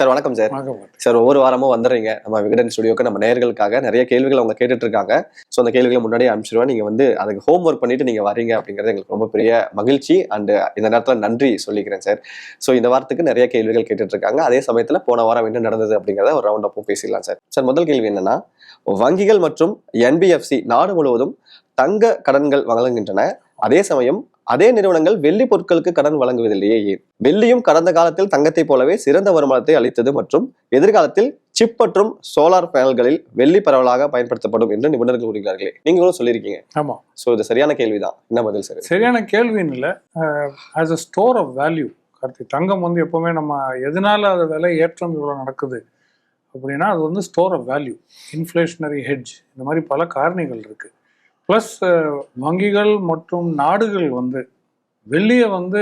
Sir வணக்கம் sir. Sir ஒவ்வொரு வாரமும் வந்துடுறீங்க. நம்ம விகடன் ஸ்டுடியோக்கு நம்ம நேயர்களுக்காக நிறைய கேள்விகள் அவங்க கேட்டுட்டு இருக்காங்க ஸோ அந்த கேள்விகளை முன்னாடியே அனுப்பிச்சிருவேன். நீங்க வந்து அதுக்கு ஹோம் ஒர்க் பண்ணிட்டு நீங்க வரீங்க அப்படிங்கிறது எங்களுக்கு ரொம்ப பெரிய மகிழ்ச்சி அண்ட் இந்த நேரத்தில் நன்றி சொல்லிக்கிறேன் சார். ஸோ இந்த வாரத்துக்கு நிறைய கேள்விகள் கேட்டுட்டு இருக்காங்க அதே சமயத்தில் போன வாரம் என்ன நடந்தது அப்படிங்கிறத ஒரு ரவுண்ட் அப்பும் பேசிடலாம் சார். சார் முதல் கேள்வி என்னன்னா வங்கிகள் மற்றும் என்பிஎஃப்சி நாடு முழுவதும் தங்க கடன்கள் வழங்குகின்றன. அதே சமயம் அதே நிறுவனங்கள் வெள்ளி பொருட்களுக்கு கடன் வழங்குவதில்லையே ஏன்? வெள்ளியும் கடந்த காலத்தில் தங்கத்தை போலவே சிறந்த வருமானத்தை அளித்தது மற்றும் எதிர்காலத்தில் சிப் மற்றும் சோலார் பேனல்களில் வெள்ளி பரவலாக பயன்படுத்தப்படும் என்று நிபுணர்கள் கூறுகிறார்களே. நீங்களும் சொல்லியிருக்கீங்க. ஆமா. ஸோ இது சரியான கேள்விதான். என்ன பதில் சார் சரியான கேள்வின்னு இல்லை. As a store of value Karthi தங்கம் வந்து எப்பவுமே நம்ம எதனால அது விலை ஏற்றம் இவ்வளோ நடக்குது? அப்படின்னா அது வந்து store of value inflationary hedge இந்த மாதிரி பல காரணிகள் இருக்கு. ப்ளஸ் வங்கிகள் மற்றும் நாடுகள் வந்து வெள்ளியை வந்து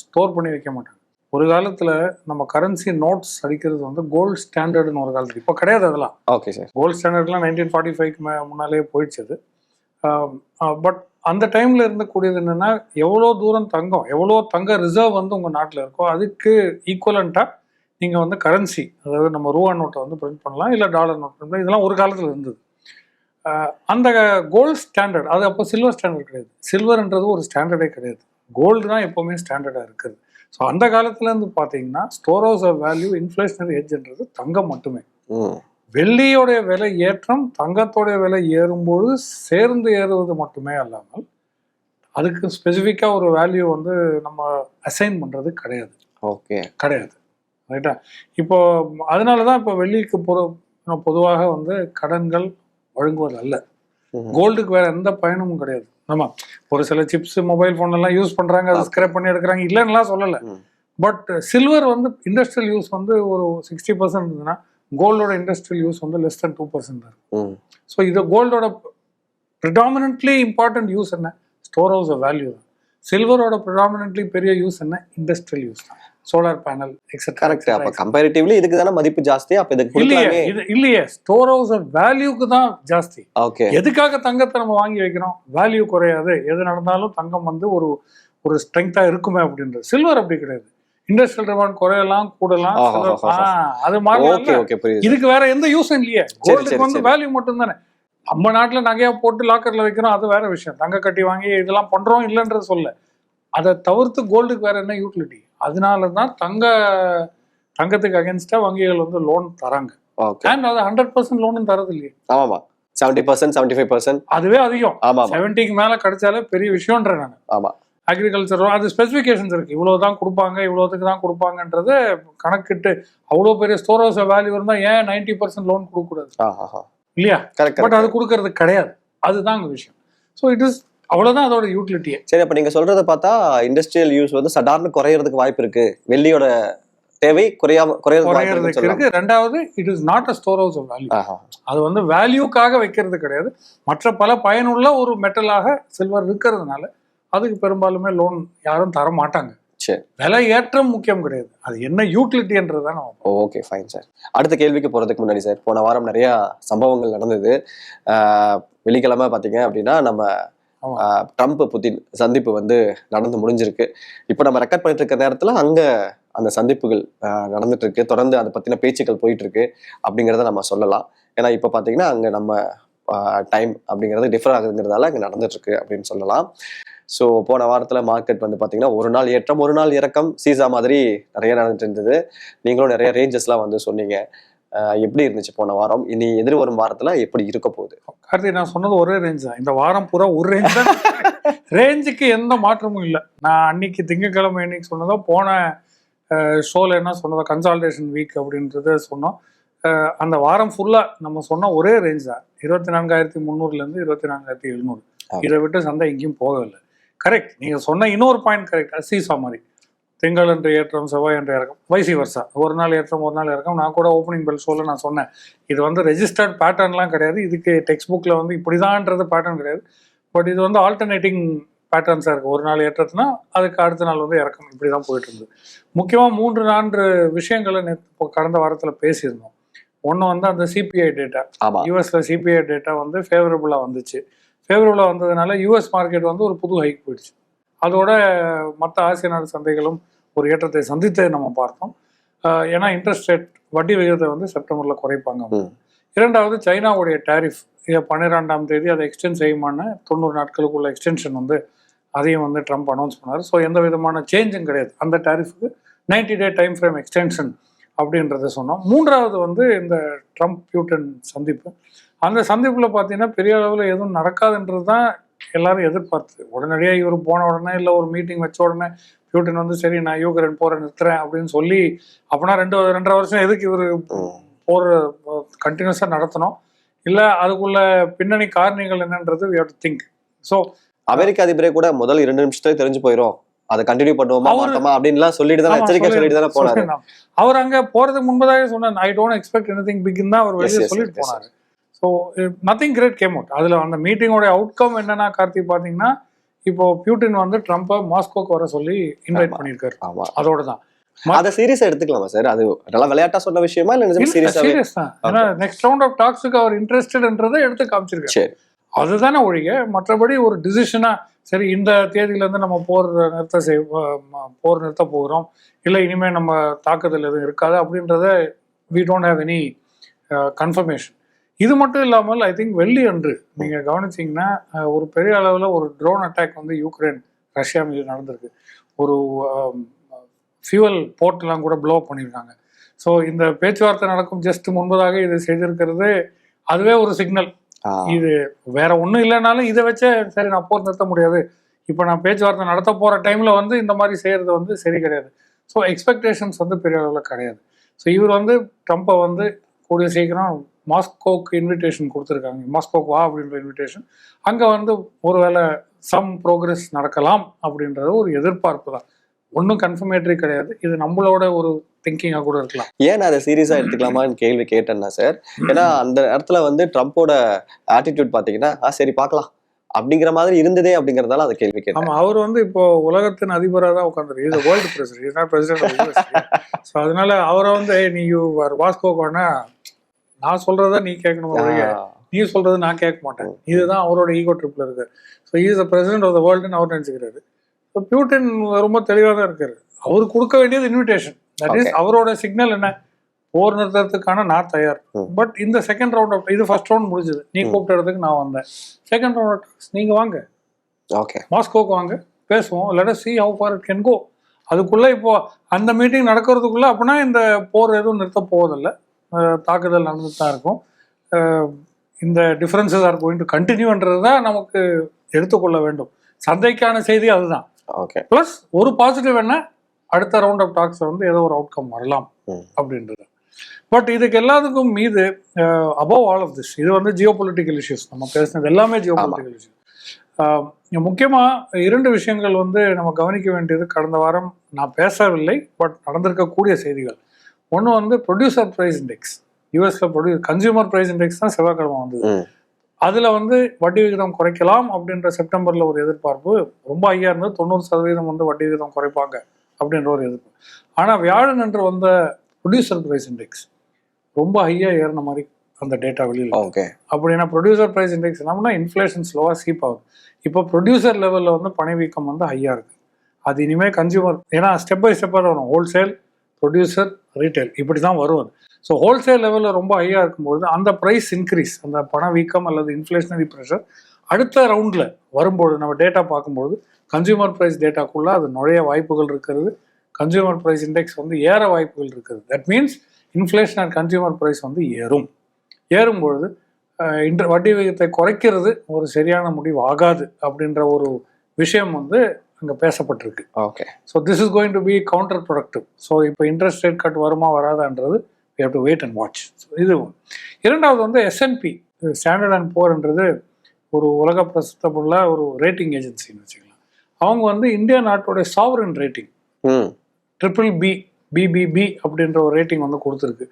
ஸ்டோர் பண்ணி வைக்க மாட்டாங்க. ஒரு காலத்துல நம்ம கரன்சி நோட்ஸ் அடிக்கிறது வந்து கோல்டு ஸ்டாண்டர்டுன்னு ஒரு காலத்துக்கு இப்போ கிடையாது அதெல்லாம். ஓகே சார் கோல்ட் ஸ்டாண்டர்ட்லாம் நைன்டீன் ஃபார்ட்டி ஃபைவ்க்கு முன்னாலே போயிடுச்சு அது. பட் அந்த டைமில் இருந்தக்கூடியது என்னென்னா எவ்வளோ தூரம் தங்கம் எவ்வளோ தங்க ரிசர்வ் வந்து உங்கள் நாட்டில் இருக்கோ அதுக்கு ஈக்குவலண்ட்டாக நீங்கள் வந்து கரன்சி அதாவது நம்ம ரூபா நோட்டை வந்து பிரிண்ட் பண்ணலாம் இல்லை டாலர் நோட் பிரிண்ட் பண்ணலாம். இதெல்லாம் ஒரு காலத்தில் இருந்தது. அந்த கோல்டு ஸ்டாண்டர்ட் அது அப்போ சில்வர் ஸ்டாண்டர்ட் கிடையாது. சில்வர்ன்றது ஒரு ஸ்டாண்டர்டே கிடையாது. கோல்டு தான் எப்போவுமே ஸ்டாண்டர்டாக இருக்குது. ஸோ அந்த காலத்துலேருந்து பார்த்தீங்கன்னா store house of value inflationary ஹெட்ஜ்ன்றது தங்கம் மட்டுமே. வெள்ளியோடைய விலை ஏற்றம் தங்கத்தோடைய விலை ஏறும்போது சேர்ந்து ஏறுவது மட்டுமே அல்லாமல் அதுக்கு ஸ்பெசிஃபிக்காக ஒரு வேல்யூ வந்து நம்ம அசைன் பண்ணுறது கிடையாது. ஓகே. கிடையாது. ரைட்டா இப்போ அதனால தான் இப்போ வெள்ளிக்கு பொது பொதுவாக வந்து கடன்கள் வழங்குவது அல்ல. கோல்டுக்கு வேற எந்த பயனும் கிடையாது. ஆமா ஒரு சில சிப்ஸ் மொபைல் ஃபோன் எல்லாம் யூஸ் பண்றாங்க அதை ஸ்கிரேப் பண்ணி எடுக்கிறாங்க இல்லைன்னுலாம் சொல்லலை. பட் சில்வர் வந்து இண்டஸ்ட்ரியல் யூஸ் வந்து ஒரு சிக்ஸ்டி பர்சன்ட் இருந்ததுன்னா கோல்டோட இண்டஸ்ட்ரியல் யூஸ் வந்து லெஸ் than டூ பர்சன்ட் தான் ம். ஸோ இது கோல்டோட ப்ரிடாமினன்ட்லி இம்பார்ட்டன்ட் யூஸ் என்ன? ஸ்டோர் ஹவுஸ் வேல்யூ தான். சில்வரோட ப்ரிடாமினன்ட்லி பெரிய யூஸ் என்ன? இண்டஸ்ட்ரியல் யூஸ் தான். சோலார் பேனல் கரெக்ட் அப்ப கம்பேரிட்டிவ்லி இதுக்கு தானே மதிப்பு ஜாஸ்தி? அப்ப இதுக்கு இல்லையே இல்லையே. ஸ்டோர் ஹவுஸ் வேல்யூக்கு தான் ஜாஸ்தி. ஓகே எதுக்காக தங்கத்தை நம்ம வாங்கி வைக்கிறோம்? வேல்யூ குறையாது. எது நடந்தாலும் தங்கம் வந்து ஒரு ஒரு ஸ்ட்ரென்த்தா இருக்குமே அப்படின்றது. சில்வர் அப்படி கிடையாது. இண்டஸ்ட்ரியல் டிமாண்ட் குறையலாம் கூடலாம். அது மாதிரி இதுக்கு வேற எந்த யூஸும் இல்லையே. கோல்டுக்கு வந்து. வேல்யூ மட்டும் தானே நம்ம நாட்டுல நகையா போட்டு லாக்கர்ல வைக்கிறோம் அது வேற விஷயம். தங்க கட்டி வாங்கி இதெல்லாம் பண்றோம் இல்லைன்றது சொல்ல. அதை தவிர்த்து கோல்டுக்கு வேற என்ன யூட்டிலிட்டி அதனால தான் தங்க தங்கத்துக்கு அகேன்ஸ்டா வங்கிகள் வந்து லோன் தராங்க. அண்ட் அது ஹண்ட்ரட் பர்சன்ட் லோனும் தரது இல்லையே ஆமாமா seventy percent seventy five percent அதுவே அதிகம். ஆமா செவன்ட்டிக்கு மேல கிடைச்சாலே பெரிய விஷயம்ன்ற நான். ஆமா. அக்ரிகல்ச்சர் அது ஸ்பெசிஃபிகேஷன்ஸ் இருக்கு. இவ்வளவு தான் கொடுப்பாங்க இவ்வளோத்துக்கு தான் கொடுப்பாங்கன்றது கணக்கிட்டு அவ்வளோ பெரிய ஸ்டோர் ஹவுஸ் வேல்யூ இருந்தா ஏன் நைன்டி பர்சன்ட் லோன் கொடுக்கக்கூடாது? ஆஹா இல்லையா? பட் அது கொடுக்கறது கிடையாது. அதுதான் அங்க விஷயம். ஸோ இட் இஸ் அவ்வளவுதான் அதோட யூட்டிலிட்டியே சரி அப்ப நீங்க சொல்றத பார்த்தா இண்டஸ்ட்ரியல் யூஸ் வந்து சடார்னு குறையறதுக்கு வாய்ப்பு இருக்கு. வெள்ளியோட தேவை குறையாம குறையறதுக்கு இருக்கு. ரெண்டாவது it is not a store house of value ஆஹா. அது வந்து வேல்யூக்காக வைக்கிறது கிடையாது. மற்ற பல பயனுள்ள ஒரு மெட்டலாக சில்வர் இருக்கிறதுனால அதுக்கு பெரும்பாலுமே லோன் யாரும் தர மாட்டாங்க. சரி. விலை ஏற்றம் முக்கியம் கிடையாது. அது என்ன யூட்டிலிட்டின்றது தான் ஓகே ஃபைன் சார் அடுத்த கேள்விக்கு போறதுக்கு முன்னாடி சார் போன வாரம் நிறைய சம்பவங்கள் நடந்தது. வெள்ளிக்கிழமை பாத்தீங்க அப்படின்னா நம்ம ட்ரம்ப் புதின் சந்திப்பு வந்து நடந்து முடிஞ்சிருக்கு. இப்போ நம்ம ரெக்கார்ட் பண்ணிட்டு இருக்க நேரத்தில் அங்கே அந்த சந்திப்புகள் நடந்துட்டு இருக்கு தொடர்ந்து அதை பற்றின பேச்சுக்கள் போயிட்டு இருக்கு அப்படிங்கிறத நம்ம சொல்லலாம். ஏன்னா இப்போ பார்த்தீங்கன்னா அங்கே நம்ம டைம் அப்படிங்கிறது டிஃபர் ஆகுதுங்கிறதால அங்கே நடந்துட்டுருக்கு அப்படின்னு சொல்லலாம். ஸோ போன வாரத்தில் மார்க்கெட் வந்து பார்த்தீங்கன்னா ஒரு நாள் ஏற்றம் ஒரு நாள் இறக்கம். சீசா மாதிரி நிறைய நடந்துட்டு இருந்தது. நீங்களும் நிறைய ரேஞ்சஸ்லாம் வந்து சொன்னீங்க. எப்படி இருந்துச்சு போன வாரம்? இனி எதிர்வரும் வாரத்தில் எப்படி இருக்க போகுது? கார்த்தி நான் சொன்னது ஒரே ரேஞ்ச் தான். இந்த வாரம் பூரா ஒரு ரேஞ்ச் தான். ரேஞ்சுக்கு எந்த மாற்றமும் இல்லை. நான் அன்னைக்கு திங்கக்கிழமை இன்னைக்கு சொன்னதோ போன ஷோல என்ன சொன்னதோ கன்சால்டேஷன் வீக் அப்படின்றத சொன்னோம். அந்த வாரம் ஃபுல்லா நம்ம சொன்ன ஒரே ரேஞ்ச் தான். இருபத்தி நான்காயிரத்தி முந்நூறுலேருந்து இருபத்தி நான்காயிரத்தி எழுநூறு. இதை விட்டு சந்தை எங்கேயும் போகவில்லை. கரெக்ட் நீங்க சொன்ன இன்னொரு பாயிண்ட் கரெக்ட் சீசா மாதிரி. திங்கள் என்று ஏற்றம் செவ்வாய் என்று இறக்கம் வைசி வருஷா ஒரு நாள் ஏற்றம் ஒரு நாள் இறக்கம். நான் கூட ஓப்பனிங் பெல் ஷோல நான் சொன்னேன். இது வந்து ரெஜிஸ்டர்ட் பேட்டர்ன்லாம் கிடையாது. இதுக்கு டெக்ஸ்ட் புக்கில் வந்து இப்படிதான்ன்றது பேட்டர்ன் கிடையாது. பட் இது வந்து ஆல்டர்னேட்டிங் பேட்டர்ன்ஸாக இருக்குது ஒரு நாள் ஏற்றத்துனா அதுக்கு அடுத்த நாள் வந்து இறக்கம். இப்படி தான் போயிட்டு இருந்தது முக்கியமாக மூன்று நான்கு விஷயங்களை நேத்து இப்போ கடந்த வாரத்தில் பேசியிருந்தோம். ஒன்று வந்து அந்த சிபிஐ டேட்டா யூஎஸ்ல சிபிஐ டேட்டா வந்து ஃபேவரபுளாக வந்துச்சு. ஃபேவரபுளாக வந்ததுனால யூஎஸ் மார்க்கெட் வந்து ஒரு புது ஹைக் போயிடுச்சு. அதோட மற்ற ஆசிய நாடு சந்தைகளும் ஒரு ஏற்றத்தை சந்தித்ததை நம்ம பார்த்தோம். ஏன்னா இன்ட்ரெஸ்ட் ரேட் வட்டி விகிதத்தை வந்து செப்டம்பர்ல குறைப்பாங்க. இரண்டாவது சைனாவுடைய டேரிஃப் பன்னிரெண்டாம் தேதி அதை எக்ஸ்டென்ட் செய்யுமான்னு தொண்ணூறு நாட்களுக்குள்ள எக்ஸ்டென்ஷன் வந்து அதையும் வந்து ட்ரம்ப் அனௌன்ஸ் பண்ணார். ஸோ எந்த விதமான சேஞ்சும் கிடையாது. அந்த டேரிஃபுக்கு 90 டே டைம் ஃப்ரேம் எக்ஸ்டென்ஷன் அப்படின்றத சொன்னோம். மூன்றாவது வந்து இந்த ட்ரம்ப் பியூட்டன் சந்திப்பு. அந்த சந்திப்பில் பார்த்தீங்கன்னா பெரிய அளவில் எதுவும் நடக்காதுன்றது தான் எல்லாரும் எதிர்பார்த்து உடனடியாக இவர் போன உடனே இல்லை ஒரு மீட்டிங் வச்ச உடனே பியூட்டன் வந்து சரி நான் யூக்ரைன் போரை நிறுத்துறேன் அப்படின்னு சொல்லி அப்போனா ரெண்டு ரெண்டரை வருஷம் எதுக்கு இவர். போர் கண்டினியூஸாக நடத்தணும்? இல்லை அதுக்குள்ள பின்னணி காரணிகள் என்னன்றது we have to think so அமெரிக்க அதிபரே கூட முதல் இரண்டு நிமிஷத்துல தெரிஞ்சு போயிரும். அதை கண்டினியூ பண்ணுவோமா மாட்டோமா அப்படின்லாம் சொல்லிட்டு தானே எச்சரிக்கை சொல்லிட்டு தானே போனாரு. அவர் அங்க போறதுக்கு முன்பதாகவே சொன்னார் I don't expect anything big in தான் அவர் வெளியே சொல்லிட்டு. போனாரு. So nothing great came out அதுல அந்த மீட்டிங்கோட அவுட்கம் என்னன்னா கார்த்தி பாத்தீங்கன்னா இப்போ பியூட்டின் வந்து ட்ரம்ப்பை மாஸ்கோக்கு வர சொல்லி இன்வைட். பண்ணியிருக்காரு. அதோட தான் அத சீரியஸா எடுத்துக்கலாமா சார் அது நல்லா விளையாட்டா சொன்ன விஷயமா இல்ல சீரியஸ் தான். ஏன்னா நெக்ஸ்ட் ரவுண்ட் ஆஃப் டாக்ஸுக்கு அவர் இன்ட்ரெஸ்டட்ன்றதை எடுத்து காமிச்சிருக்காரு. சரி. அதுதானே ஒழிய மற்றபடி ஒரு டிசிஷனா சரி இந்த தேதியில இருந்து நம்ம போர் நிறுத்த செய் போர் நிறுத்த போகிறோம். இல்லை இனிமே நம்ம தாக்குதல் எதுவும் இருக்காது அப்படின்றத we don't have any confirmation இது மட்டும் இல்லாமல் ஐ திங்க் வெள்ளி அன்று நீங்க கவனிச்சீங்கன்னா ஒரு பெரிய அளவில் ஒரு ட்ரோன் அட்டாக் வந்து யூக்ரைன் ரஷ்யா மீது நடந்திருக்கு. ஒரு ஃபியூவல் போர்ட்லாம் கூட ப்ளோ பண்ணியிருக்காங்க. ஸோ இந்த பேச்சுவார்த்தை நடக்கும் ஜஸ்ட் முன்பதாக இது செய்திருக்கிறது. அதுவே ஒரு சிக்னல் இது வேற ஒன்றும் இல்லைனாலும் இதை வச்சே சரி நான் போர் நிறுத்த முடியாது. இப்போ நான் பேச்சுவார்த்தை நடத்த போகிற டைமில் வந்து இந்த மாதிரி செய்கிறது வந்து சரி கிடையாது. ஸோ எக்ஸ்பெக்டேஷன்ஸ் வந்து பெரிய அளவில் கிடையாது. ஸோ இவர் வந்து ட்ரம்ப்பை வந்து கூடிய சீக்கிரம் மாஸ்கோக்கு இன்விடேஷன் கொடுத்துருக்காங்க. மாஸ்கோக்கு வா அப்படின்ற இன்விடேஷன் அங்கே வந்து ஒருவேளை சம் ப்ரோக்ரஸ் நடக்கலாம் அப்படின்றது ஒரு எதிர்பார்ப்பு தான். ஒன்றும் கன்ஃபர்மேட்டரி கிடையாது. இது நம்மளோட ஒரு திங்கிங்காக கூட இருக்கலாம். ஏன் அதை சீரியஸா எடுத்துக்கலாமான்னு கேள்வி கேட்டேன்னா சார் ஏன்னா அந்த இடத்துல வந்து ட்ரம்ப்போட ஆட்டிடியூட் பாத்தீங்கன்னா ஆ சரி பார்க்கலாம். அப்படிங்கிற மாதிரி இருந்ததே அப்படிங்கறதால அந்த கேள்வி கேட்டேன். ஆமா அவர் வந்து இப்போ உலகத்தின் அதிபராக தான் உட்காந்துரு இது world president not president so அதனால அவரை வந்து "ஏய், நீ யூ வாஸ்கோ வேணா நான் சொல்றத நீ கேட்கணும் நீ சொல்றது நான் கேட்க மாட்டேன். இதுதான் அவரோட ஈகோ ட்ரிப்ல இருக்கு. So is the president of the வேர்ல்டுன்னு அவர் நினைச்சுக்கிறாரு. ஸோ பியூட்டின் ரொம்ப தெளிவாக தான் இருக்காரு. அவர் கொடுக்க வேண்டியது இன்விடேஷன் தட் இஸ். அவரோட சிக்னல் என்ன? போர் நிறுத்தத்துக்கான நான் தயார். பட் இந்த செகண்ட் ரவுண்ட் ஆஃப் இது ஃபர்ஸ்ட் ரவுண்ட் முடிஞ்சது. நீ. கூப்பிட்ட இடத்துக்கு நான் வந்தேன். செகண்ட் ரவுண்ட் நீங்க வாங்க. ஓகே மாஸ்கோக்கு வாங்க. பேசுவோம். Let see how far it can go அதுக்குள்ள இப்போ அந்த மீட்டிங் நடக்கிறதுக்குள்ள அப்படின்னா இந்த போர் எதுவும் நிறுத்த போவதில்லை. தாக்குதல் நடந்துட்டு தான் இருக்கும் இந்த டிஃபரன்சஸ் ஆர் கோயிங் டு கண்டினியூன்றது தான் நமக்கு எடுத்துக்கொள்ள வேண்டும். சந்தைக்கான செய்தி அதுதான். ஓகே ப்ளஸ் ஒரு பாசிட்டிவ் என்ன? அடுத்த ரவுண்ட் ஆஃப் டாக்ஸ் வந்து ஏதோ ஒரு அவுட்கம் வரலாம். அப்படின்றது. பட் இதுக்கு எல்லாத்துக்கும் மீது அபவ் ஆல் ஆஃப் திஸ் இது வந்து ஜியோ பொலிட்டிக்கல் இஷ்யூஸ் நம்ம பேசுனது எல்லாமே ஜியோ பொலிட்டிக்கல் இஷ்யூஸ் முக்கியமாக இரண்டு விஷயங்கள் வந்து நம்ம கவனிக்க வேண்டியது கடந்த வாரம் நான் பேசவில்லை பட் நடந்திருக்கக்கூடிய செய்திகள். ஒன்று வந்து ப்ரொடியூசர் ப்ரைஸ் இண்டெக்ஸ் யூஎஸ்ல ப்ரொடியூ கன்சியூமர் ப்ரைஸ் இண்டெக்ஸ் தான் செவ்வாய்க்கிழமை வந்தது. அதில் வந்து வட்டி விகிதம் குறைக்கலாம் அப்படின்ற செப்டம்பரில் ஒரு எதிர்பார்ப்பு ரொம்ப ஐயா இருந்தது. தொண்ணூறு சதவீதம் வந்து வட்டி விகிதம் குறைப்பாங்க அப்படின்ற ஒரு எதிர்ப்பு. ஆனால் வியாழன் என்று வந்த ப்ரொடியூசர் ப்ரைஸ் இண்டெக்ஸ் ரொம்ப ஹையாக ஏறின மாதிரி அந்த டேட்டா வெளியில். ஓகே. அப்படின்னா ப்ரொடியூசர் ப்ரைஸ் இண்டெக்ஸ் என்னம்னா இன்ஃப்ளேஷன் ஸ்லோவாக சீப் ஆகுது. இப்போ ப்ரொடியூசர் லெவலில் வந்து பணவீக்கம் வந்து ஹையாக இருக்குது அது இனிமேல் கன்சியூமர் ஏன்னா ஸ்டெப் பை ஸ்டெப்பாக வரும். ஹோல்சேல் ப்ரொடியூசர் ரீட்டைல் இப்படி தான் வரும் அது. ஸோ ஹோல்சேல் லெவலில் ரொம்ப ஹையாக இருக்கும்பொழுது அந்த ப்ரைஸ் இன்க்ரீஸ் அந்த பணவீக்கம் அல்லது இன்ஃப்ளேஷனரி ப்ரெஷர் அடுத்த ரவுண்டில் வரும்பொழுது நம்ம டேட்டா பார்க்கும்பொழுது கன்சியூமர் ப்ரைஸ் டேட்டாக்குள்ளே அது நுழைய வாய்ப்புகள் இருக்கிறது. கன்சியூமர் ப்ரைஸ் இண்டெக்ஸ் வந்து ஏற வாய்ப்புகள் இருக்குது that means inflation and consumer price வந்து ஏறும். ஏறும்பொழுது இன்ற வட்டி விகிதத்தை குறைக்கிறது ஒரு சரியான முடிவு ஆகாது அப்படின்ற ஒரு விஷயம் வந்து அங்கே பேசப்பட்டிருக்கு. Okay so this is going to be counterproductive so இப்போ இன்ட்ரெஸ்ட் ரேட் கட் வருமா வராதான்றது we have to wait and watch so இது. இரண்டாவது வந்து எஸ்என்பி ஸ்டாண்டர்ட் அண்ட் போர்ன்றது ஒரு உலக பிரசித்தமுள்ள ஒரு ரேட்டிங் ஏஜென்சின்னு வச்சுக்கலாம். அவங்க வந்து இந்தியா நாட்டோடைய சாவரன் ரேட்டிங் ம். ட்ரிபிள் பி பிபிபி அப்படின்ற ஒரு ரேட்டிங் வந்து கொடுத்துருக்கு.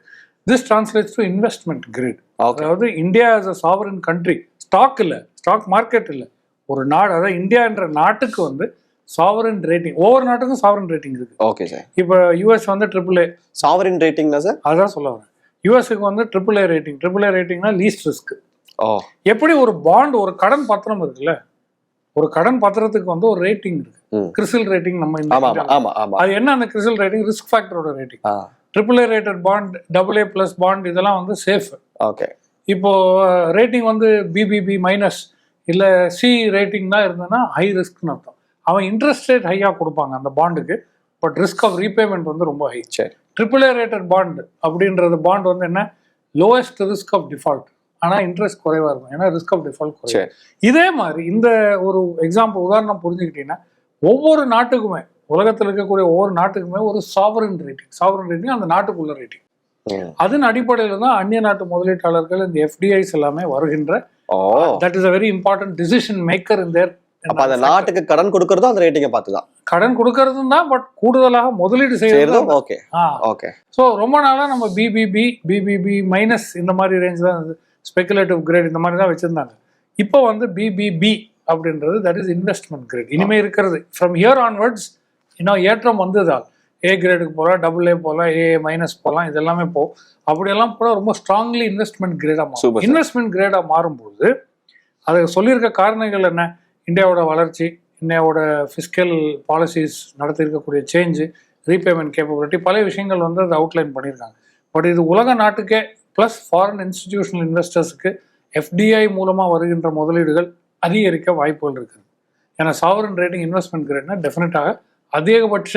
This translates to investment grade அதாவது India as a sovereign country stock இல்லை ஸ்டாக் மார்க்கெட் இல்லை. ஒரு நாடு அதாவது இந்தியா என்ற நாட்டுக்கு வந்து சாவரன் ரேட்டிங் ஒவ்வொரு நாட்டுக்கும் சாவரன் ரேட்டிங் இருக்கு. ஓகே சார் இப்போ யூஎஸ் வந்து ட்ரிபிள் ஏ சாவரின் ரேட்டிங்னா சார் அதான் சொல்ல வரேன். யூஎஸ்க்கு வந்து triple A rating triple A ரேட்டிங்னா least risk எப்படி ஒரு பாண்ட் ஒரு கடன் பத்திரம் இருக்குல்ல ஒரு கடன் பத்திரத்துக்கு வந்து ஒரு ரேட்டிங் இருக்கு. கிறிசில் ரேட்டிங் நம்ம இந்த அது என்ன அந்த CRISIL rating risk ஃபேக்டரோட rating triple A rated bond double A plus bond இதெல்லாம் வந்து சேஃப் ஓகே இப்போ ரேட்டிங் வந்து பிபிபி மைனஸ் இல்லை சி ரேட்டிங் தான் இருந்ததுன்னா ஹை ரிஸ்க்னு அர்த்தம். அவன் இன்ட்ரெஸ்ட் ரேட் ஹையாக கொடுப்பாங்க அந்த பாண்டுக்கு பட் ரிஸ்க் ஆஃப் ரீபேமெண்ட் வந்து ரொம்ப ஹை சரி. ட்ரிபிள் ஏ ரேட்டட் பாண்ட் அப்படின்றது பாண்ட் வந்து என்ன? லோவஸ்ட் ரிஸ்க் ஆஃப் டிஃபால்ட் ஆனால் இன்ட்ரெஸ்ட் குறைவாக இருக்கும். ஏன்னா ரிஸ்க் ஆஃப் டிஃபால்ட் குறைவு. இதே மாதிரி இந்த ஒரு எக்ஸாம்பிள் உதாரணம் புரிஞ்சுக்கிட்டீங்கன்னா ஒவ்வொரு நாட்டுக்குமே உலகத்தில் இருக்கக்கூடிய ஒவ்வொரு நாட்டுக்குமே ஒரு சாவரன் ரேட்டிங் சாவரன் ரேட்டிங் அந்த நாட்டுக்குள்ள ரேட்டிங். அதன் அடிப்படையில் தான் அந்நிய நாட்டு முதலீட்டாளர்கள் இந்த எஃப்டிஐஸ் எல்லாமே வருகின்ற that is a very important decision maker in their அப்ப அந்த நாட்டுக்கு கடன் கொடுக்கறதும் அந்த ரேட்டிங்கை பார்த்து தான் கடன் கொடுக்கறதும் தான் பட் கூடுதலாக முதலீடு செய்யறதும் ஓகே ஓகே ஸோ ரொம்ப நாளாக நம்ம பிபிபி பிபிபி மைனஸ் இந்த மாதிரி ரேஞ்ச் தான் ஸ்பெகுலேட்டிவ் கிரேட் இந்த மாதிரி தான் வச்சிருந்தாங்க. இப்போ வந்து பிபிபி அப்படின்றது தட் இஸ் இன்வெஸ்ட்மெண்ட் கிரேட் இனிமே இருக்கிறது. ஃப்ரம் ஹியர் ஆன்வர்ட்ஸ் இன்னும் ஏற்றம் வந்ததால் ஏ கிரேடுக்கு போகலாம் டபுள் ஏ போகலாம் ஏ மைனஸ் போகலாம் இது எல்லாமே போ. அப்படியெல்லாம் கூட ரொம்ப ஸ்ட்ராங்லி இன்வெஸ்ட்மெண்ட் கிரேடாக மாறும். இன்வெஸ்ட்மெண்ட் கிரேடாக மாறும்போது அது சொல்லியிருக்க காரணங்கள் என்ன? இந்தியாவோட வளர்ச்சி இந்தியாவோட ஃபிஸ்கல் பாலிசிஸ் நடத்தியிருக்கக்கூடிய சேஞ்சு ரீபேமெண்ட் கேப்பபிலிட்டி பல விஷயங்கள் வந்து அதை அவுட்லைன் பண்ணியிருக்காங்க. பட் இது உலக நாட்டுக்கே ப்ளஸ் ஃபாரின் இன்ஸ்டிடியூஷனல் இன்வெஸ்டர்ஸுக்கு எஃப்டிஐ மூலமாக வருகின்ற முதலீடுகள் அதிகரிக்க வாய்ப்புகள் இருக்குது. ஏன்னா சாவரன் ரேட்டிங் இன்வெஸ்ட்மெண்ட் கிரேட்னா டெஃபினட்டாக அதிகபட்ச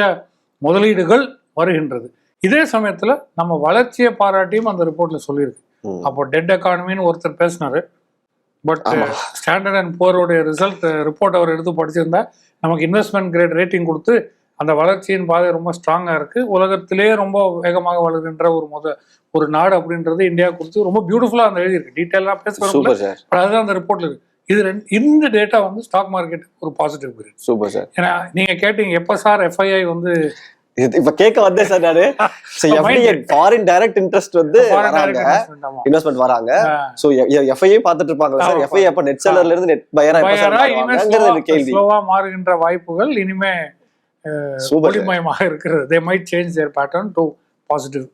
முதலீடுகள் வருகின்றது. இதே சமயத்தில் நம்ம வளர்ச்சியை பாராட்டியும் அந்த ரிப்போர்ட்டில் சொல்லியிருக்கு. அப்போ டெட் எக்கானமின்னு ஒருத்தர் பேசினாரு. பட். ஸ்டாண்டர்ட் அண்ட் போரோடைய ரிசல்ட் ரிப்போர்ட் அவர் எடுத்து படிச்சிருந்தா நமக்கு இன்வெஸ்ட்மெண்ட் கிரேட் ரேட்டிங் கொடுத்து அந்த வளர்ச்சியின் பாதை ரொம்ப ஸ்ட்ராங்காக இருக்கு. உலகத்திலேயே ரொம்ப வேகமாக வளர்கின்ற ஒரு முத ஒரு நாடு அப்படின்றது இந்தியா குறித்து ரொம்ப பியூட்டிஃபுல்லாக அந்த எழுதியிருக்கு. டீட்டெயிலாக பேசுகிறோம் பட் அதுதான் அந்த ரிப்போர்ட்ல இருக்கு. இது ரெண்டு இந்த டேட்டா வந்து ஸ்டாக் மார்க்கெட் ஒரு பாசிட்டிவ் கிரேட் சூப்பர் சார் ஏன்னா நீங்க கேட்டீங்க எப்ப சார் எஃப்ஐஐ வந்து இப்ப கேட்க வந்தேன் சார் நானு. ஃபாரின் டைரக்ட் இன்ட்ரெஸ்ட் வந்து வராங்க. இன்வெஸ்ட்மெண்ட் வராங்க. சோ எஃப்ஐஏ பார்த்துட்டு இருப்பாங்க சார். எஃப்ஐ அப்ப நெட் செல்லர்ல இருந்து நெட் பையரா கேள்வி. ஸ்லோவா மாறுகின்ற வாய்ப்புகள் இனிமே ஒளிமயமாக இருக்கிறது. They might change their pattern to positive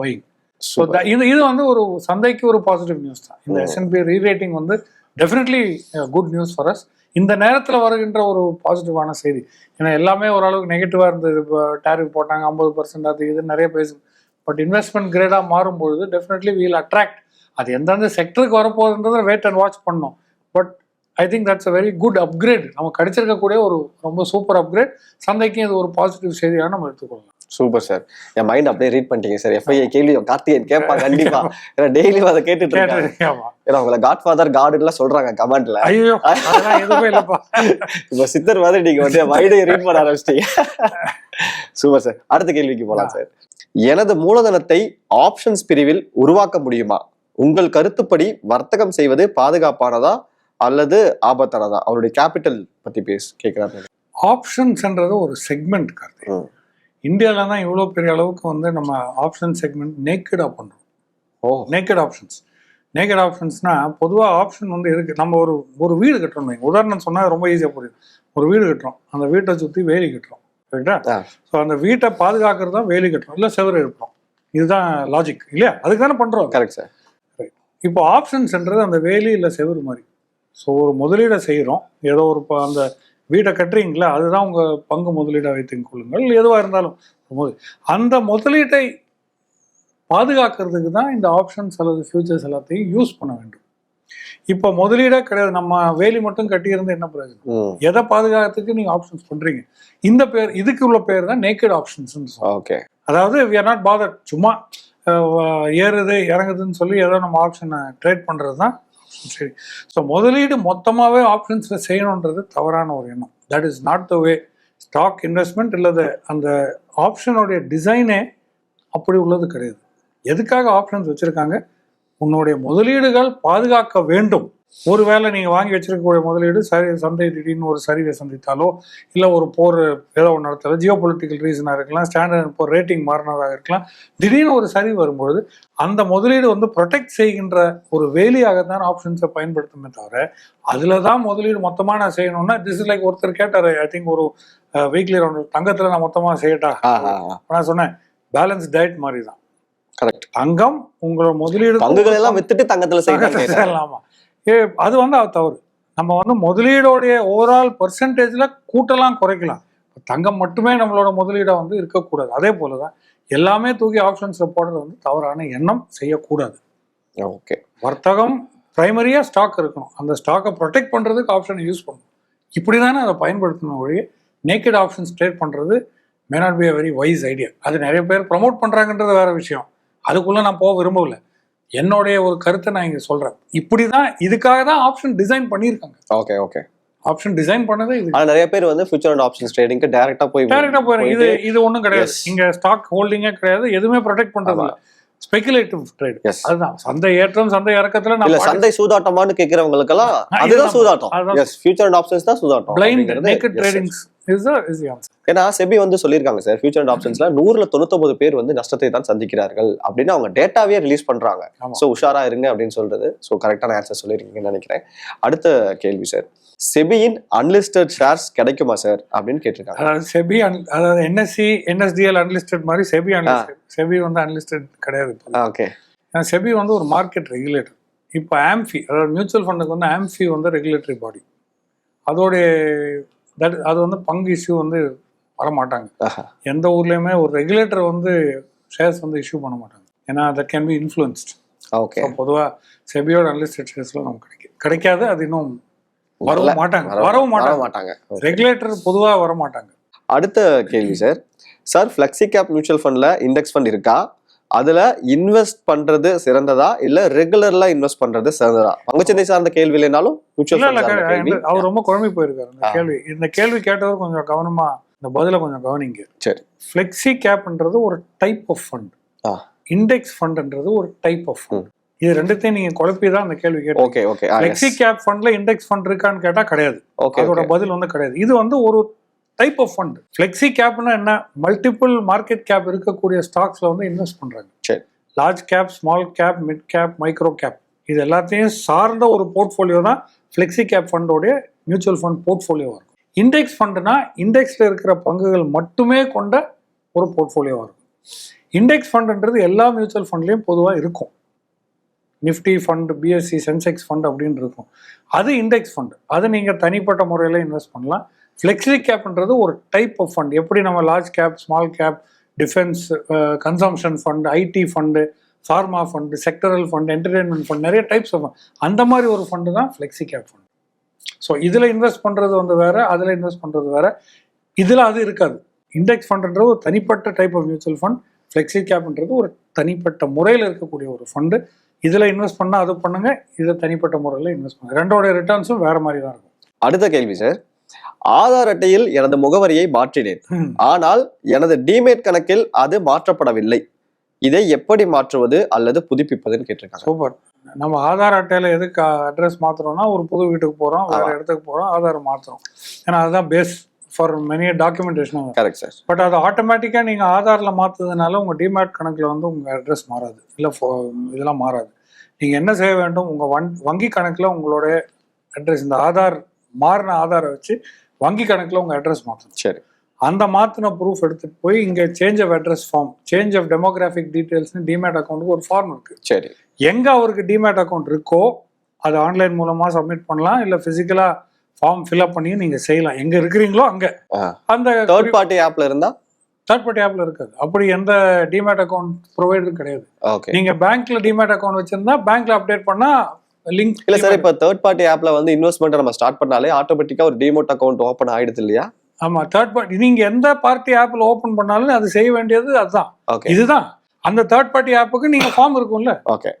buying so இது இது வந்து ஒரு சந்தைக்கு ஒரு பாசிட்டிவ் நியூஸ் தான். இந்த. எஸ்என்பி ரீரேட்டிங் வந்து definitely good news for us இந்த நேரத்தில் வருகின்ற ஒரு பாசிட்டிவான செய்தி. ஏன்னா எல்லாமே ஓரளவுக்கு நெகட்டிவாக இருந்தது. இப்போ டேரிஃப் போட்டாங்க ஐம்பது பர்சன்ட் அது இது நிறைய பேசு பட் இன்வெஸ்ட்மெண்ட் கிரேடாக மாறும்பொழுது டெஃபினெட்லி வீல் அட்ராக்ட் அது எந்தெந்த செக்டருக்கு வரப்போகுதுன்றதை வெயிட் அண்ட் வாட்ச் பண்ணோம். But I think that's a very good upgrade நமக்கு கிடைச்சிருக்கக்கூடிய ஒரு ரொம்ப சூப்பர் அப்கிரேட் சந்தைக்கும் இது ஒரு பாசிட்டிவ் செய்தியாக நம்ம எடுத்துக்கொள்ளலாம். சூப்பர் சார் என் மைண்ட் அப்படியே ரீட் பண்ணிட்டீங்க சார் எஃப்ஐஏ கேள்வி கார்த்திகேயன் கேட்பான் கண்டிப்பா. ஏன்னா டெய்லியும் அதை கேட்டுட்டு ஏன்னா உங்களை காட் ஃபாதர் காட் எல்லாம் சொல்றாங்க கமெண்ட்ல இப்ப சித்தர் மாதிரி நீங்க வந்து மைண்டை ரீட் பண்ண ஆரம்பிச்சிட்டீங்க. சூப்பர் சார் அடுத்த கேள்விக்கு போலாம் சார் எனது மூலதனத்தை ஆப்ஷன்ஸ் பிரிவில் உருவாக்க முடியுமா? உங்கள் கருத்துப்படி வர்த்தகம் செய்வது பாதுகாப்பானதா அல்லது ஆபத்தானதா? அவருடைய கேபிட்டல் பத்தி பேச கேட்கிறாரு. ஆப்ஷன்ஸ்ன்றது ஒரு செக்மெண்ட் கார்த்தி ம். இந்தியால தான் இவ்வளோ பெரிய அளவுக்கு வந்து நம்ம ஆப்ஷன் செக்மெண்ட் நேக்கடாக பண்ணுறோம் ஓ. நேக்கட் ஆப்ஷன்ஸ் நேக்கட் ஆப்ஷன்ஸ்னா பொதுவாக ஆப்ஷன் வந்து இருக்கு நம்ம ஒரு ஒரு வீடு கட்டுறோம். உதாரணம் சொன்னால் ரொம்ப ஈஸியாக புரியும். ஒரு வீடு கட்டுறோம். அந்த வீட்டை சுற்றி வேலி கட்டுறோம். ஆ. ஸோ அந்த வீட்டை பாதுகாக்கிறது தான் வேலி கட்டுறோம். இல்லை செவரு எழுப்புறோம் இதுதான் லாஜிக் இல்லையா? அதுக்கு தானே பண்ணுறோம் கரெக்ட் சார் இப்போ ஆப்ஷன்ஸ்ன்றது அந்த வேலி இல்லை செவுரு மாதிரி. ஸோ ஒரு முதலீடை செய்கிறோம் ஏதோ ஒரு இப்போ அந்த வீடை கட்டுறீங்களா? அதுதான் உங்கள் பங்கு முதலீடாக வைத்துக் கொள்ளுங்கள். எதுவாக இருந்தாலும் அந்த முதலீட்டை பாதுகாக்கிறதுக்கு தான் இந்த ஆப்ஷன்ஸ் அல்லது ஃபியூச்சர்ஸ் எல்லாத்தையும் யூஸ் பண்ண வேண்டும். இப்போ முதலீடே கிடையாது. நம்ம வேலி மட்டும் கட்டியிருந்து என்ன பிரயோஜனம்? எதை பாதுகாக்கிறதுக்கு நீங்கள் ஆப்ஷன்ஸ் பண்ணுறீங்க இந்த பேர் இதுக்கு உள்ள பேர் தான் நேக்கட் ஆப்ஷன்ஸ்னு சொல்லுவோம் ஓகே. அதாவது வி ஆர் நாட் பாதர் சும்மா ஏறுது இறங்குதுன்னு சொல்லி ஏதோ நம்ம ஆப்ஷனை ட்ரேட் பண்ணுறது தான் சரி. ஸோ முதலீடு மொத்தமாகவே ஆப்ஷன்ஸில் செய்யணுன்றது தவறான ஒரு எண்ணம். That is not the way stock investment இல்லது அந்த ஆப்ஷனுடைய டிசைனே அப்படி உள்ளது கிடையாது. எதுக்காக ஆப்ஷன்ஸ் வச்சுருக்காங்க? உன்னுடைய முதலீடுகள் பாதுகாக்க வேண்டும். ஒருவேளை நீங்கள் வாங்கி வச்சிருக்கக்கூடிய முதலீடு சரி சந்தை திடீர்னு ஒரு சரிவை சந்தித்தாலோ இல்லை ஒரு போர் ஏதோ ஒன்று நடத்தாலோ ஜியோ பொலிட்டிக்கல் ரீசனாக இருக்கலாம் ஸ்டாண்டர்ட் இப்போ ரேட்டிங் மாறினதாக இருக்கலாம் திடீர்னு ஒரு சரி வரும்பொழுது அந்த முதலீடு வந்து ப்ரொடெக்ட் செய்கின்ற ஒரு வேலியாக தான் ஆப்ஷன்ஸை பயன்படுத்துமே தவிர அதில் தான் முதலீடு மொத்தமாக நான் செய்யணும்னா திஸ் இஸ் லைக் ஒருத்தர் கேட்டார் ஐ திங்க் ஒரு வீக்லி ரவுண்ட் தங்கத்தில் நான் மொத்தமாக செய்யட்டா? நான் சொன்னேன் பேலன்ஸ் டயட் மாதிரி தான் கரெக்ட் தங்கம் உங்களோட முதலீடு பங்குகள் எல்லாம் வித்துட்டு தங்கத்துல செய்யலாமா. அது வந்து அது தவறு. நம்ம வந்து முதலீடோடைய ஓவரால் பர்சன்டேஜ்ல கூட்டலாம் குறைக்கலாம். தங்கம் மட்டுமே நம்மளோட முதலீடா வந்து இருக்கக்கூடாது. அதே போலதான் எல்லாமே தூக்கி ஆப்ஷன்ஸ்ல போடுறது வந்து தவறான எண்ணம் செய்யக்கூடாது. ஓகே வர்த்தகம் பிரைமரியா ஸ்டாக் இருக்கணும். அந்த ஸ்டாக்கை ப்ரொடெக்ட் பண்றதுக்கு ஆப்ஷனை யூஸ் பண்ணணும். இப்படி தானே அதை பயன்படுத்தணும் ஒழிய நேக்கட் ஆப்ஷன்ஸ் ட்ரேட் பண்றது may not be a very wise idea அது நிறைய பேர் ப்ரமோட் பண்றாங்கன்றது வேற விஷயம். அதுக்குள்ள நான் போக விரும்பல என்னுடைய ஒரு கருத்தை நான் இங்க சொல்றேன். இப்படிதான் இதுக்காக தான் ஆப்ஷன் டிசைன் பண்ணியிருக்காங்க. ஓகே ஓகே ஆப்ஷன் டிசைன் பண்ணதே இது. ஆனா நிறைய பேர் வந்து ஃபியூச்சர் அண்ட் ஆப்ஷன்ஸ் ட்ரேடிங்க்கு டைரக்டா போய் டேரக்டா போயிடும் இது இது ஒண்ணும் கிடையாது. இங்க ஸ்டாக் ஹோல்டிங்கே கிடையாது. எதுவுமே ப்ரொடெக்ட் பண்றது இல்ல. Speculative trade. அதுதான். சந்தை ஏற்றம் சந்தை இறக்கத்துல இல்ல சந்தை சூதாட்டமான்னு கேக்குறவங்களுக்கெல்லாம் அதுதான். சூதாட்டம். எஸ் ஃபியூச்சர் அண்ட் ஆப்ஷன்ஸ் தான் சூதாட்டம் blind naked. Tradings is is the answer ஏன்னா செபி வந்து சொல்லியிருக்காங்க சார் ஃபியூச்சர் அண்ட் ஆப்ஷன்ஸ்ல நூறுல தொண்ணூத்தொன்பது பேர் வந்து நஷ்டத்தை தான் சந்திக்கிறார்கள் அப்படின்னு அவங்க டேட்டாவே ரிலீஸ் பண்றாங்க. சோ உஷாரா இருங்க அப்படின்னு சொல்றது. சோ கரெக்டான ஆன்சர் சொல்லிருக்கீங்கன்னு நினைக்கிறேன். அடுத்த கேள்வி சார் செபியின் அன்லிஸ்டட் ஷேர்ஸ் கிடைக்குமா சார் அப்படின்னு கேட்டிருக்காங்க. செபி அதாவது என்எஸ்சி என்எஸ்டிஎல் அன்லிஸ்டட் மாதிரி செபி செபி வந்து அன்லிஸ்டட் கிடையாது ஓகே செபி வந்து ஒரு மார்க்கெட் ரெகுலேட்டர் இப்போ ஆம்ஃபி அதாவது மியூச்சுவல் ஃபண்டுக்கு வந்து ஆம்ஃபி வந்து ரெகுலேட்டரி பாடி அதோடைய தட் அது வந்து பங்கு இஷ்யூ வந்து வர மாட்டாங்க எந்த ஊர்லயுமே ஒரு ரெகுலேட்டர் வந்து ஷேர்ஸ் வந்து இஷ்யூ பண்ண மாட்டாங்க. ஏன்னா that can be influenced okay பொதுவாக செபியோட அன்லிஸ்டட் ஷேர்ஸ்லாம் நமக்கு கிடைக்கும் கிடைக்காது அது இன்னும். வரவும் மாட்டாங்க. வர- வரவும் வர மாட்டாங்க மாட்டாங்க. ரெகுலேட்டர் பொதுவாக வர மாட்டாங்க அடுத்த கேள்வி sir sir flexi cap mutual ஃபண்ட்ல index fund இருக்கா? அதுல இன்வெஸ்ட் பண்றது சிறந்ததா? இல்ல ரெகுலர்ல இன்வெஸ்ட் பண்றது சிறந்ததா? பங்குச்சந்தை சார்ந்த கேள்வி இல்லைனாலும் அவர் ரொம்ப குழம்பி போயிருக்காரு இந்த. கேள்வி. இந்த கேள்வி கேட்டவர் கொஞ்சம் கவனமா இந்த பதில கொஞ்சம் கவனிங்க. சரி. ஃபிளெக்ஸி கேப்ன்றது ஒரு டைப் ஆஃப் ஃபண்ட். இண்டெக்ஸ் ஃபண்ட்ன்றது ஒரு டைப் ஆஃப் ஃபண்ட் இது ரெண்டுத்தையும் நீங்க குழப்பி தான் அந்த கேள்வி கேட்டீங்க. ஓகே ஓகே ஃபிளெக்ஸி கேப் ஃபண்ட்ல இண்டெக்ஸ் ஃபண்ட் இருக்கான்னு கேட்டா கிடையாது. அதோட பதில் வந்து கிடையாது. இது வந்து ஒரு டைப் ஆஃப் ஃபண்ட் ஃபிளெக்ஸி கேப்னா என்ன? மல்டிபிள் மார்க்கெட் கேப் இருக்கக்கூடிய ஸ்டாக்ஸ்ல வந்து இன்வெஸ்ட் பண்றாங்க. சரி. Large cap small cap mid cap micro cap இது எல்லாத்தையும் சார்ந்த ஒரு போர்ட்ஃபோலியோ தான் ஃபிளெக்ஸி கேப் ஃபண்டோடைய மியூச்சுவல் ஃபண்ட் போர்ட்ஃபோலியோவாக இருக்கும். இண்டெக்ஸ் ஃபண்டுனா இண்டெக்ஸ்ல இருக்கிற பங்குகள் மட்டுமே கொண்ட ஒரு போர்ட்ஃபோலியோவாக இருக்கும். இண்டெக்ஸ் ஃபண்டுன்றது எல்லா மியூச்சுவல் ஃபண்ட்லேயும் பொதுவாக இருக்கும். நிஃப்டி ஃபண்ட் பிஎஸ்சி சென்செக்ஸ் ஃபண்ட் அப்படின்னு இருக்கும். அது இண்டெக்ஸ் ஃபண்ட் அது நீங்கள் தனிப்பட்ட முறையில் இன்வெஸ்ட் பண்ணலாம். ஃப்ளெக்ஸி கேப்ன்றது ஒரு டைப் ஆஃப் ஃபண்ட் எப்படி நம்ம large cap small cap defence consumption fund IT fund pharma fund sectoral fund entertainment fund நிறைய டைப்ஸ் ஆஃப் அந்த மாதிரி ஒரு ஃபண்டு தான் ஃப்ளெக்ஸி கேப் ஃபண்ட் ஸோ இதில் இன்வெஸ்ட் பண்ணுறது வந்து வேறு அதில் இன்வெஸ்ட் பண்ணுறது வேறு. இதில் அது இருக்காது. இண்டெக்ஸ் ஃபண்டுன்றது ஒரு தனிப்பட்ட type of mutual fund flexi கேப்ன்றது ஒரு தனிப்பட்ட முறையில் இருக்கக்கூடிய ஒரு ஃபண்டு இதில் இன்வெஸ்ட் பண்ணால் அது பண்ணுங்கள் இதில் தனிப்பட்ட முறையில் இன்வெஸ்ட் பண்ணுங்கள் ரெண்டோட ரிட்டர்ன்ஸும் வேறு மாதிரி தான் இருக்கும். அடுத்த கேள்வி சார் ஆதார் அட்டையில் எனது முகவரியை மாற்றினேன். ஆனால் எனது டிமேட் கணக்கில் அது மாற்றப்படவில்லை. இதை எப்படி மாற்றுவது அல்லது புதுப்பிப்பதுன்னு கேட்டிருக்காங்க. சூப்பர். நம்ம ஆதார் அட்டையில எதுக்கு அட்ரஸ் மாத்துறோம்னா ஒரு புது வீட்டுக்கு போறோம் வேற. இடத்துக்கு போறோம் ஆதார் மாத்துறோம். ஏன்னா அதுதான் base for many documentation correct sir but அது ஆட்டோமேட்டிக்கா நீங்க ஆதார்ல மாத்துறதுனால உங்க டிமேட் கணக்குல வந்து உங்க அட்ரஸ் மாறாது. இல்ல ஃபோ- இதெல்லாம் மாறாது. நீங்க என்ன செய்ய வேண்டும்? உங்க வன் வங்கி கணக்குல உங்களோட அட்ரஸ் இந்த ஆதார் மாறின ஆதாரை வச்சு வங்கி கணக்குல உங்க அட்ரஸ் மாத்தணும். சரி. அந்த மாத்தின ப்ரூஃப் எடுத்துட்டு போய் இங்க change of address form change of demographic டீடைல்ஸ்னு demat அக்கௌண்ட்டுக்கு ஒரு ஃபார்ம் இருக்கு. சரி. எங்க அவருக்கு டிமேட் அக்கௌண்ட் இருக்கோ அது ஆன்லைன் மூலமா சப்மிட் பண்ணலாம் இல்ல பிசிக்கலா ஃபார்ம் ஃபில்அப் பண்ணி நீங்க செய்யலாம். எங்க இருக்கிறீங்களோ அங்க. அந்த தேர்ட் பார்ட்டி ஆப்ல இருந்தா? தேர்ட் பார்ட்டி ஆப்ல இருக்காது. அப்படி எந்த டிமேட் அக்கௌண்ட் ப்ரொவைடரும் கிடையாது. ஓகே நீங்க பேங்க்ல டிமேட் அக்கௌண்ட் வச்சிருந்தா பேங்க்ல அப்டேட் பண்ணா லிங்க் இல்ல சார் இப்ப தேர்ட் பார்ட்டி ஆப்ல வந்து இன்வெஸ்ட்மெண்ட் நம்ம ஸ்டார்ட் பண்ணாலே ஆட்டோமேட்டிக்கா ஒரு டிமோட் அக்கௌண்ட் ஓபன் ஆயிடுது இல்லையா ஆமா தேர்ட் பார்ட்டி நீங்க எந்த பார்ட்டி ஆப்ல ஓபன் பண்ணாலும் அது செய்ய வேண்டியது அதுதான். இதுதான். அந்த தேர்ட் பார்ட்டி ஆப்புக்கு நீங்க ஃபார்ம் இருக்கும்ல. Okay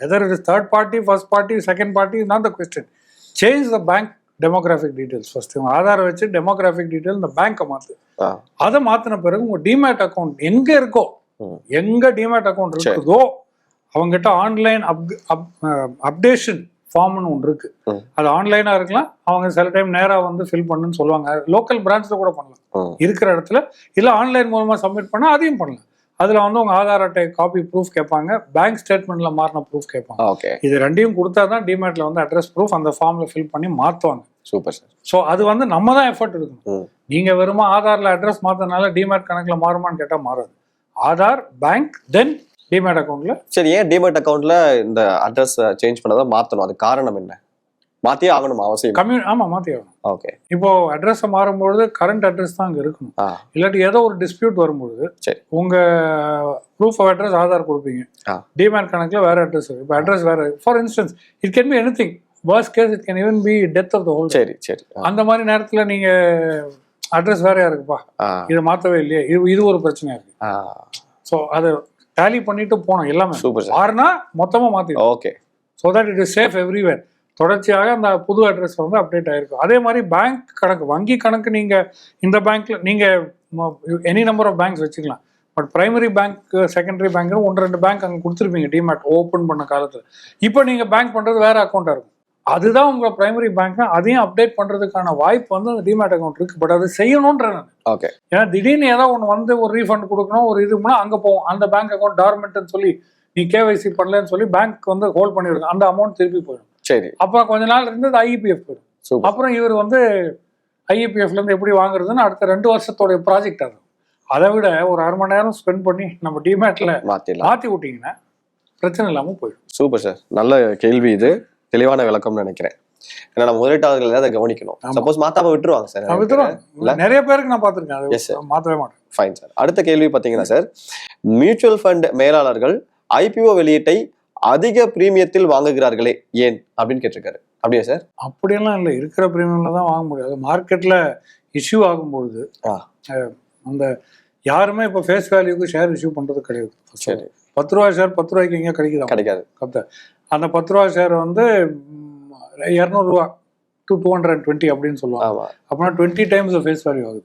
whether it is third party first party second party is not the question. Change the bank demographic details first. உங்க ஆதார் வச்சு demographic detail இந்த பேங்க்கை மாத்து. அதை மாத்தின பிறகு உங்க டிமேட் அக்கௌண்ட் எங்க இருக்கோ. எங்க டிமேட் அக்கௌண்ட். இருக்குதோ அவங்ககிட்ட ஆன்லைன் அப்டேஷன் ஃபார்ம்னு ஒன்று இருக்கு. அது ஆன்லைனா இருக்கலாம் அவங்க சில டைம் நேரா வந்து ஃபில் பண்ணுன்னு சொல்லுவாங்க. லோக்கல் பிரான்ச்ல கூட பண்ணலாம். இருக்கிற இடத்துல இல்ல ஆன்லைன் மூலமா சப்மிட் பண்ணா அதையும் பண்ணலாம். அதுல வந்து உங்க ஆதார் அட்டை காப்பி ப்ரூஃப் கேட்பாங்க பேங்க் ஸ்டேட்மெண்ட்ல மாறின ப்ரூஃப் கேட்பாங்க. ஓகே இது ரெண்டையும் கொடுத்தா தான் டிமேட்ல வந்து அட்ரஸ் ப்ரூஃப் அந்த ஃபார்ம்ல ஃபில் பண்ணி மாத்துவாங்க. சூப்பர் சார் ஸோ அது வந்து நம்ம தான் எஃபர்ட் எடுக்கணும். ம். நீங்க வெறுமா ஆதார்ல அட்ரஸ் மாத்தனால டிமேட் கணக்குல மாறுமான்னு கேட்டா மாறாது. ஆதார் பேங்க் தென் டிமேட் அக்கௌண்ட்ல சரி ஏன் டிமேட் அக்கௌண்ட்ல இந்த அட்ரஸ் சேஞ்ச் பண்ணதை மாத்தணும்? அது காரணம் என்ன? மாத்தியே ஆகணும் அவசியம். கம்யூ ஆமா மாத்தி ஆகணும். ஓகே இப்போ அட்ரஸ் மாறும்பொழுது கரண்ட் அட்ரஸ் தான் அங்க இருக்கணும். ஆ. இல்லாட்டி ஏதோ ஒரு டிஸ்பியூட் வரும்பொழுது சரி. உங்க ப்ரூஃப் ஆஃப் அட்ரஸ் ஆதார் கொடுப்பீங்க. டிமேட் கணக்குல வேற அட்ரஸ் இருக்கு. இப்போ அட்ரஸ் வேற for instance it can be any thing worst case it can even be death of the whole சரி சரி. அந்த மாதிரி நேரத்துல நீங்க அட்ரஸ் வேறையா இருக்குப்பா இதை மாத்தவே இல்லையே. இது இது ஒரு பிரச்சனையா இருக்கு. ஸோ அதை டேலி பண்ணிட்டு போனோம் எல்லாமே. சூப்பர் சார் மாறினா மொத்தமா மாத்தி okay so that it is safe everywhere தொடர்ச்சியாக அந்த புது அட்ரஸ் வந்து அப்டேட் ஆயிருக்கும் அதே மாதிரி பேங்க் கணக்கு வங்கி கணக்கு நீங்க இந்த பேங்க்ல நீங்க எனி நம்பர் ஆஃப் பேங்க்ஸ் வச்சுக்கலாம். But primary bank secondary bank ஒன்று ரெண்டு பேங்க் அங்கே கொடுத்துருப்பீங்க டிமேட் ஓப்பன் பண்ண காலத்தில். இப்போ நீங்க பேங்க் பண்றது வேற அக்கௌண்ட்டாக இருக்கும். அதுதான் உங்க பிரைமரி பேங்க்னா அதையும் அப்டேட் பண்றதுக்கான வாய்ப்பு வந்து அந்த டிமேட் அக்கௌண்ட் இருக்கு. பட் அது செய்யணுன்ற நான் ஓகே ஏன்னா திடீர்னு ஏதோ ஒன்று வந்து ஒரு ரீஃபண்ட் கொடுக்கணும் ஒரு இதுனா அங்கே போவோம். அந்த பேங்க் அக்கௌண்ட் டார்மெண்ட்னு சொல்லி நீ கேவைசி பண்ணலன்னு சொல்லி பேங்க் வந்து ஹோல்ட் பண்ணிருக்கும் அந்த அமௌண்ட் திருப்பி போயிடும். சரி. அப்புறம் கொஞ்ச நாள் இருந்து ஐஇபிஎஃப் போயிடும். சூப்பர். அப்புறம் இவர் வந்து ஐஇபிஎஃப்ல இருந்து எப்படி வாங்குறதுன்னு அடுத்த ரெண்டு வருஷத்தோட ப்ராஜெக்ட் அது. அதை விட ஒரு அரை மணி நேரம் ஸ்பெண்ட் பண்ணி நம்ம டிமேட்ல மாத்திடலாம். மாத்தி விட்டீங்கன்னா பிரச்சனை இல்லாம போயிடும். Super sir. நல்ல கேள்வி இது. தெளிவான விளக்கம்னு நினைக்கிறேன். ஏன்னா நம்ம முதலீட்டாளர்கள் அதை கவனிக்கணும். சப்போஸ் மாத்தாம விட்டுருவாங்க சார்? நிறைய பேருக்கு நான் பார்த்திருக்கேன். அது மாத்தவே மாட்டேன். ஃபைன் சார் அடுத்த கேள்வி பார்த்தீங்கன்னா சார் மியூச்சுவல் ஃபண்ட் மேலாளர்கள் ஐபிஓ வெளியீட்டை அதிக பிரீமியத்தில் வாங்குகிறார்களே ஏன்? அப்படின்னு கேட்டிருக்காரு. அப்படியா சார் அப்படியெல்லாம் இல்லை. இருக்கிற ப்ரீமியம்ல தான் வாங்க முடியாது மார்க்கெட்ல இஷ்யூ ஆகும்பொழுது அந்த யாருமே இப்போ ஃபேஸ் வேல்யூக்கு ஷேர் இஷ்யூ பண்றது கிடையாது. சரி. பத்து ரூபா ஷேர் பத்து ரூபாய்க்கு எங்கேயா கிடைக்குதா? கிடைக்காது. அந்த பத்து ரூபா ஷேர் வந்து இரநூறுவா டு டூ ஹண்ட்ரட் டுவெண்ட்டி அப்படின்னு சொல்லுவாங்க. அப்படின்னா டுவெண்ட்டி டைம்ஸ் ஃபேஸ் வேல்யூ ஆகுது.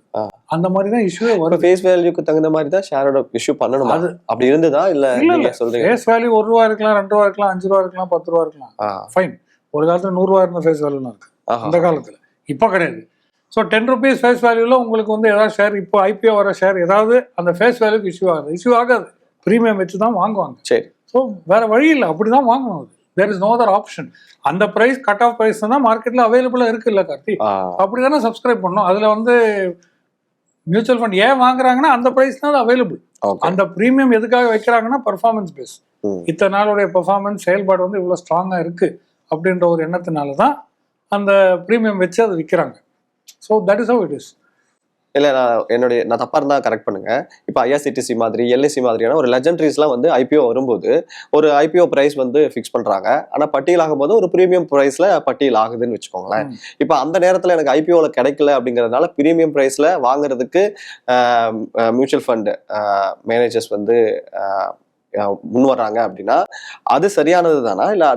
அந்த மாதிரி தான் இஷ்யூவே ஒரு வருது. ஃபேஸ் வேல்யூக்கு தகுந்த மாதிரி தான் ஷேரோட இஷ்யூ பண்ணணுமா? அது அப்படி இருந்ததா? இல்ல இல்ல சொல்றீங்க? ஃபேஸ் வேல்யூ ஒரு ரூபா இருக்கலாம் ரெண்டு ரூபா இருக்கலாம் அஞ்சு ரூபா இருக்கலாம் பத்து ரூபா இருக்கலாம். ஃபைன் ஒரு காலத்துல நூறு ரூபா இருந்த ஃபேஸ் வேல்யூலாம் இருக்கு. அந்த காலத்துல. இப்போ கிடையாது. ஸோ டென் ருபீஸ் ஃபேஸ் வேல்யூல உங்களுக்கு வந்து ஏதாவது ஷேர் இப்போ ஐபிஓ வர ஷேர் ஏதாவது அந்த ஃபேஸ் வேல்யூக்கு இஷ்யூ ஆகுது. இஷ்யூ ஆகாது. ப்ரீமியம் வச்சு தான் வாங்குவாங்க. சரி. ஸோ வேற வழி இல்லை. அப்படிதான் வாங்கணும் அது. There is no other option அந்த ப்ரைஸ் கட் ஆஃப் ப்ரைஸ் தான் மார்க்கெட்ல அவைலபிளாக இருக்கு இல்ல கார்த்தி? அப்படி தானே சப்ஸ்கிரைப் பண்ணோம் அதுல வந்து மியூச்சுவல் ஃபண்ட் ஏன் வாங்குறாங்கன்னா அந்த ப்ரைஸ் தான் அவைலபிள் ஓகே அந்த ப்ரீமியம் எதுக்காக வைக்கிறாங்கன்னா பர்ஃபார்மன்ஸ் பேஸ். இத்தனை நாளுடைய பெர்ஃபார்மன்ஸ் செயல்பாடு வந்து இவ்வளோ ஸ்ட்ராங்காக இருக்கு அப்படின்ற ஒரு எண்ணத்தினால தான் அந்த ப்ரீமியம் வச்சு அதை விற்கிறாங்க so that is how it is இல்ல நான் என்னுடைய நான் தப்பா இருந்தா கரெக்ட் பண்ணுங்க. இப்போ ஐஆர்சிடிசி மாதிரி எல்ஐசி மாதிரியான ஒரு லெஜண்டரிஸ்லாம் வந்து ஐபிஓ வரும்போது ஒரு ஐபிஓ பிரைஸ் வந்து ஃபிக்ஸ் பண்றாங்க. ஆனா பட்டியல் ஆகும்போது ஒரு பிரீமியம் பிரைஸ்ல பட்டியல் ஆகுதுன்னு வச்சுக்கோங்களேன். இப்போ அந்த நேரத்துல எனக்கு ஐபிஓல கிடைக்கல அப்படிங்கறதுனால பிரீமியம் பிரைஸ்ல வாங்குறதுக்கு மியூச்சுவல் ஃபண்ட் மேனேஜர்ஸ் வந்து முன் வர்றாங்க அப்படின்னா அது சரியானது தானா இல்ல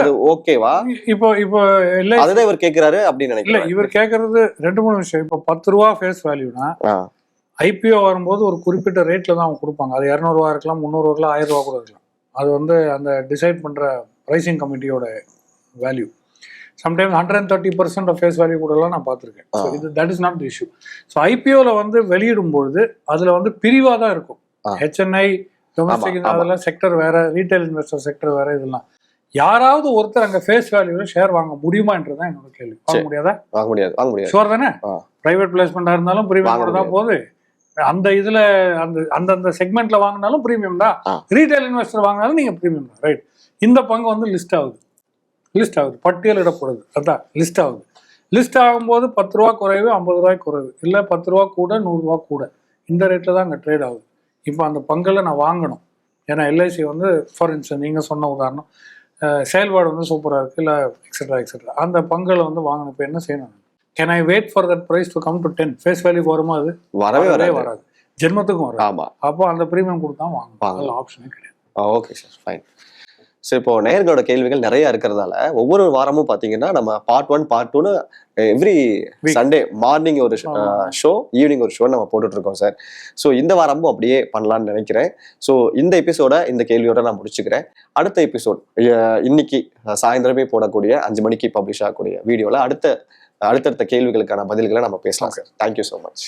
அது- ஓகேவா? இப்போ இப்போ இல்லை அதுதான் இவர் கேக்குறாரு அப்படின்னு இல்ல நினைக்கிறேன் இவர் கேட்கறது ரெண்டு மூணு விஷயம். இப்போ பத்து ரூபா ஃபேஸ் வேல்யூனா ஐபிஓ வரும்போது ஒரு குறிப்பிட்ட ரேட்ல தான் அவங்க கொடுப்பாங்க. அது இரநூறுவா இருக்கலாம் முந்நூறுவா இருக்கலாம் ஆயிரம் ரூபா கூட இருக்கலாம். அது வந்து அந்த டிசைட் பண்ற pricing கமிட்டியோட value sometimes hundred and thirty percent of face value கூடலாம் நான் பார்த்துருக்கேன். ஸோ இது that is not the issue so ஐபிஓவில் வந்து வெளியிடும் பொழுது அதில் வந்து பிரிவாக தான் இருக்கும். HNI domestic. அதெல்லாம் செக்டர் வேற ரீட்டைல் இன்வெஸ்டர் செக்டர் வேற இதெல்லாம். யாராவது ஒருத்தர் அங்கே ஃபேஸ் வேல்யூவில் ஷேர் வாங்க முடியுமான்றது தான் என்னோட கேள்வி. வாங்க. முடியாதா? வாங்க முடியாது வாங்க முடியாது. ஷுவர் தானே. பிரைவேட் பிளேஸ்மெண்டா இருந்தாலும் பிரீமியம் தான் போகுது அந்த இதுல அந்த அந்தந்த செக்மெண்ட்ல வாங்கினாலும் பிரீமியம் தான். ரீட்டைல் இன்வெஸ்டர் வாங்கினாலும் நீங்க பிரீமியம் தான் ரைட் இந்த பங்கு வந்து லிஸ்ட் ஆகுது. லிஸ்ட் ஆகுது. பட்டியலிடப்படுது அதான் லிஸ்ட் ஆகுது. லிஸ்ட் ஆகும்போது பத்து ரூபா குறைவு ஐம்பது ரூபாய் குறைவு. இல்லை பத்து ரூபா கூட நூறுரூவா கூட. இந்த ரேட்டில் தான் அங்கே ட்ரேட் ஆகுது. இப்போ அந்த பங்கில் நான் வாங்கணும். ஏன்னா எல்ஐசி வந்து ஃபார் இன்ஸ்டன்ஸ் நீங்கள் சொன்ன உதாரணம். செயல்பாடு வந்து சூப்பராக இருக்குது இல்லை எக்ஸெட்ரா எக்ஸெட்ரா அந்த பங்கில் வந்து வாங்கணும் இப்போ என்ன செய்யணும்? Can I wait for that price to come to ten face value வருமா அது? வரவே வரவே வராது. ஜென்மத்துக்கும் வராது. ஆமா. அப்போ அந்த ப்ரீமியம் கொடுத்தா. அதில் ஆப்ஷனே கிடையாது. ஓகே சார் ஃபைன் ஸோ இப்போ நேயர்களோட கேள்விகள் நிறைய இருக்கிறதால ஒவ்வொரு வாரமும் பார்த்தீங்கன்னா நம்ம பார்ட் ஒன் பார்ட் டூன்னு எவ்ரி. சண்டே மார்னிங் ஒரு. ஷோ ஈவினிங் ஒரு ஷோ நம்ம போட்டுட்டு இருக்கோம் சார் ஸோ இந்த வாரமும் அப்படியே பண்ணலாம்னு நினைக்கிறேன். ஸோ இந்த எபிசோட இந்த கேள்வியோட நான் முடிச்சுக்கிறேன். அடுத்த எபிசோட் இன்னைக்கு சாயந்தரமே போடக்கூடிய அஞ்சு மணிக்கு பப்ளிஷ் ஆகக்கூடிய வீடியோவில் அடுத்த அடுத்தடுத்த கேள்விகளுக்கான பதில்களை நம்ம பேசலாம் சார் தேங்க்யூ ஸோ மச்